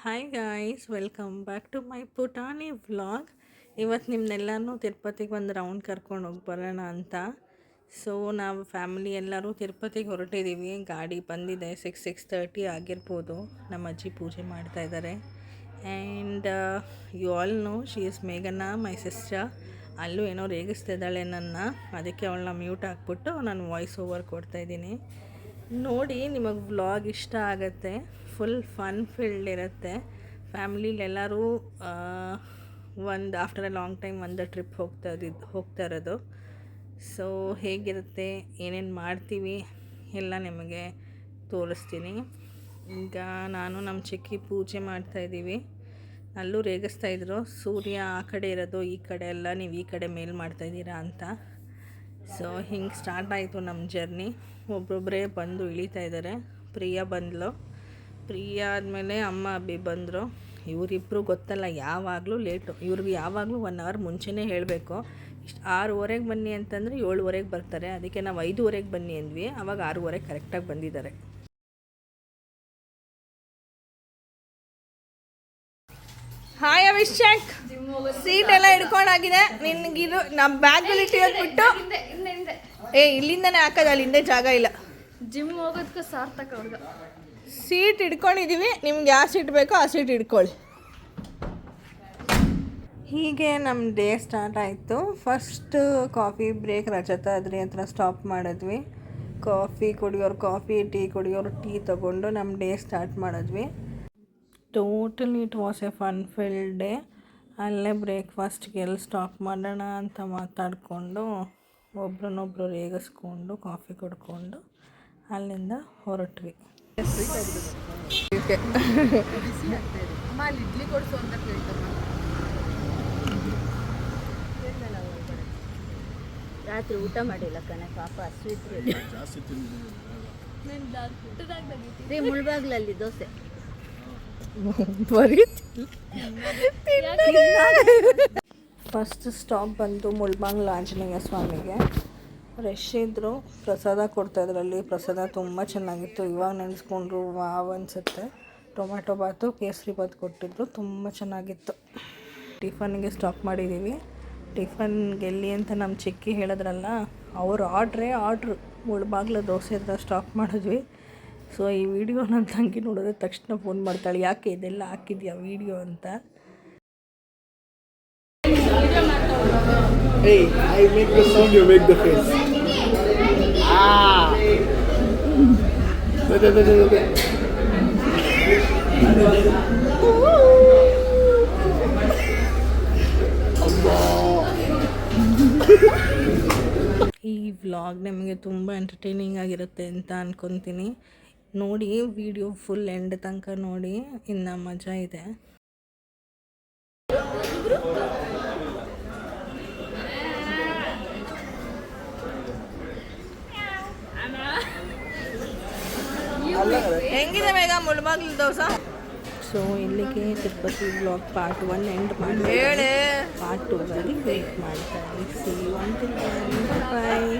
Hi guys welcome back to my ಪುಟಾಣಿ vlog ಇವತ್ತು ನಿಮ್ಮನ್ನೆಲ್ಲರೂ ತಿರುಪತಿಗೆ ಒಂದು ರೌಂಡ್ ಕರ್ಕೊಂಡು ಹೋಗಿ ಬರೋಣ ಅಂತ. ಸೊ ನಾವು ಫ್ಯಾಮಿಲಿ ಎಲ್ಲರೂ ತಿರುಪತಿಗೆ ಹೊರಟಿದ್ದೀವಿ ಗಾಡಿ ಬಂದಿದೆ ಸಿಕ್ಸ್ ಸಿಕ್ಸ್ ತರ್ಟಿ ಆಗಿರ್ಬೋದು. ನಮ್ಮ ಅಜ್ಜಿ ಪೂಜೆ ಮಾಡ್ತಾ ಇದ್ದಾರೆ and you all know she is ಮೇಘನ my sister ಅಲ್ಲೂ ಏನೋ ರೇಗಿಸ್ತಿದ್ದಾಳೆ ನನ್ನ. ಅದಕ್ಕೆ ಅವಳನ್ನ ಮ್ಯೂಟ್ ಹಾಕ್ಬಿಟ್ಟು ನಾನು ವಾಯ್ಸ್ ಓವರ್ ಕೊಡ್ತಾಯಿದ್ದೀನಿ ನೋಡಿ, ನಿಮಗೆ ವ್ಲಾಗ್ ಇಷ್ಟ ಆಗುತ್ತೆ ಫುಲ್ ಫನ್ ಫೀಲ್ಡ್ ಇರುತ್ತೆ. ಫ್ಯಾಮ್ಲಿಲೆಲ್ಲರೂ ಒಂದು ಆಫ್ಟರ್ ಅ ಲಾಂಗ್ ಟೈಮ್ ಒಂದು ಟ್ರಿಪ್ ಹೋಗ್ತಾ ಇದ್ದಿದ್ದು ಹೋಗ್ತಾ ಇರೋದು. ಸೊ ಹೇಗಿರುತ್ತೆ, ಏನೇನು ಮಾಡ್ತೀವಿ, ಎಲ್ಲ ನಿಮಗೆ ತೋರಿಸ್ತೀನಿ. ಈಗ ನಾನು ನಮ್ಮ ಚಿಕ್ಕಿ ಪೂಜೆ ಮಾಡ್ತಾಯಿದ್ದೀವಿ ಅಲ್ಲೂ ರೇಗಿಸ್ತಾ ಇದ್ರು. ಸೂರ್ಯ ಆ ಕಡೆ ಇರೋದು, ಈ ಕಡೆ ಎಲ್ಲ ನೀವು ಈ ಕಡೆ ಮೇಲೆ ಮಾಡ್ತಾಯಿದ್ದೀರಾ ಅಂತ. ಸೊ ಹಿಂಗೆ ಸ್ಟಾರ್ಟ್ ಆಯಿತು ನಮ್ಮ ಜರ್ನಿ ಒಬ್ಬೊಬ್ಬರೇ ಬಂದು ಇಳಿತಾ ಇದ್ದಾರೆ ಪ್ರಿಯಾ ಬಂದಳು ಪ್ರಿಯಾ ಆದಮೇಲೆ ಅಮ್ಮ ಅಬ್ಬಿ ಬಂದರು. ಇವರಿಬ್ಬರು ಗೊತ್ತಲ್ಲ ಯಾವಾಗಲೂ ಲೇಟು ಇವ್ರಿಗೆ ಯಾವಾಗಲೂ ಒನ್ ಅವರ್ ಮುಂಚೆನೇ ಹೇಳಬೇಕು. ಇಷ್ಟು ಆರೂವರೆಗೆ ಬನ್ನಿ ಅಂತಂದರೆ ಏಳುವರೆಗೆ ಬರ್ತಾರೆ. ಅದಕ್ಕೆ ನಾವು ಐದುವರೆಗೆ ಬನ್ನಿ ಅಂದ್ವಿ. ಅವಾಗ ಆರೂವರೆಗೆ ಕರೆಕ್ಟಾಗಿ ಬಂದಿದ್ದಾರೆ ಹಾಯ್ ಅಭಿಷೇಕ್ ಸೀಟ್ ಎಲ್ಲ ಹಿಡ್ಕೊಂಡಾಗಿದೆ. ನಿನ್ಗಿದು ನಮ್ಮ ಬ್ಯಾಗಲ್ಲಿ ಇಟ್ಟಿರೋದ್ಬಿಟ್ಟು ಏ ಇಲ್ಲಿಂದನೇ ಹಾಕೋದು ಅಲ್ಲಿ ಹಿಂದೆ ಜಾಗ ಇಲ್ಲ. ಜಿಮ್ ಹೋಗೋದಕ್ಕೆ ಸಾರ್ಥಕ ಹುಡುಗ ಸೀಟ್ ಇಟ್ಕೊಂಡಿದ್ದೀವಿ ನಿಮ್ಗೆ ಯಾವ ಸೀಟ್ ಬೇಕೋ ಆ ಸೀಟ್ ಹಿಡ್ಕೊಳ್ಳಿ ಹೀಗೆ ನಮ್ಮ ಡೇ ಸ್ಟಾರ್ಟ್ ಆಯಿತು. First coffee break Rajata Adri ಹತ್ರ ಸ್ಟಾಪ್ ಮಾಡಿದ್ವಿ. ಕಾಫಿ ಕುಡಿಯೋರು ಕಾಫಿ ಟೀ ಕುಡಿಯೋರು ಟೀ ತೊಗೊಂಡು ನಮ್ಮ ಡೇ ಸ್ಟಾರ್ಟ್ ಮಾಡಿದ್ವಿ. Totally it was a fun filled day ಅಲ್ಲೇ ಬ್ರೇಕ್ಫಾಸ್ಟ್ಗೆ ಎಲ್ಲಿ ಸ್ಟಾಪ್ ಮಾಡೋಣ ಅಂತ ಮಾತಾಡಿಕೊಂಡು ಒಬ್ರನ್ನೊಬ್ರು ರೇಗಿಸ್ಕೊಂಡು ಕಾಫಿ ಕುಡ್ಕೊಂಡು ಅಲ್ಲಿಂದ ಹೊರಟ್ವಿ. ಇಡ್ಲಿ ಕೊಡಿಸು ಅಂತ ರಾತ್ರಿ ಊಟ ಮಾಡಿಲ್ಲ ಕಣೆ ಪಾಪ ಸ್ವೀಟ್ ಮುಳ್ಬಾಗ್ಲಲ್ಲಿ ದೋಸೆ. ಬರೀ ಫಸ್ಟ್ ಸ್ಟಾಪ್ ಬಂದು ಮುಳ್ಬಾಂಗ್ಲ ಆಂಜನೇಯ ಸ್ವಾಮಿಗೆ. ರಶ್ ಇದ್ದರು ಪ್ರಸಾದ ಕೊಡ್ತಾಯಿದ್ರು ಅಲ್ಲಿ ಪ್ರಸಾದ ತುಂಬ ಚೆನ್ನಾಗಿತ್ತು. ಇವಾಗ ನೆನೆಸ್ಕೊಂಡ್ರು, ವಾವ್ ಅನಿಸುತ್ತೆ. ಟೊಮ್ಯಾಟೊ ಬಾತು, ಕೇಸರಿ ಬಾತ್ ಕೊಟ್ಟಿದ್ರು. ತುಂಬ ಚೆನ್ನಾಗಿತ್ತು. ಟಿಫನ್ಗೆ ಸ್ಟಾಪ್ ಮಾಡಿದ್ದೀವಿ ಟಿಫನ್ ಗೆಲ್ಲಿ ಅಂತ ನಮ್ಮ ಚಿಕ್ಕಿ ಹೇಳಿದ್ರಲ್ಲ, ಅವ್ರ ಆರ್ಡ್ರೇ ಆರ್ಡ್ರು. ಮುಳ್ಬಾಗ್ಲ ದೋಸೆ ಹತ್ರ ಸ್ಟಾಪ್ ಮಾಡಿದ್ವಿ. ಸೊ ಈ ವಿಡಿಯೋ ನನ್ನ ತಂಗಿ ನೋಡಿದ್ರೆ ತಕ್ಷಣ ಫೋನ್ ಮಾಡ್ತಾಳೆ, ಯಾಕೆ ಇದೆಲ್ಲ ಹಾಕಿದ್ಯಾ ವಿಡಿಯೋ ಅಂತ? Hey, I make the sound, you make the face. Ah! Da, da, da, da, da. ಈ ವ್ಲಾಗ್ ನಿಮಗೆ ತುಂಬ ಎಂಟರ್ಟೈನಿಂಗ್ ಆಗಿರುತ್ತೆ ಅಂತ ಅನ್ಕೊತೀನಿ ನೋಡಿ ವಿಡಿಯೋ ಫುಲ್ ಎಂಡ್ ತನಕ ನೋಡಿ ಇನ್ನು ಮಜಾ ಇದೆ ಹೆಂಗಿದೆ ಬೇಗ ಮುಳ್ಬಾಗ್ಲು ದೋಸ? ಸೊ ಇಲ್ಲಿಗೆ Tirupati blog part one end ಮಾಡಿ ಪಾರ್ಟ್ ಟೂ ಅಲ್ಲಿ ವೇಟ್ ಮಾಡ್ತಾ ಇದ್ದೀವಿ ಸಿ ಒನ್ ಬಾಯ್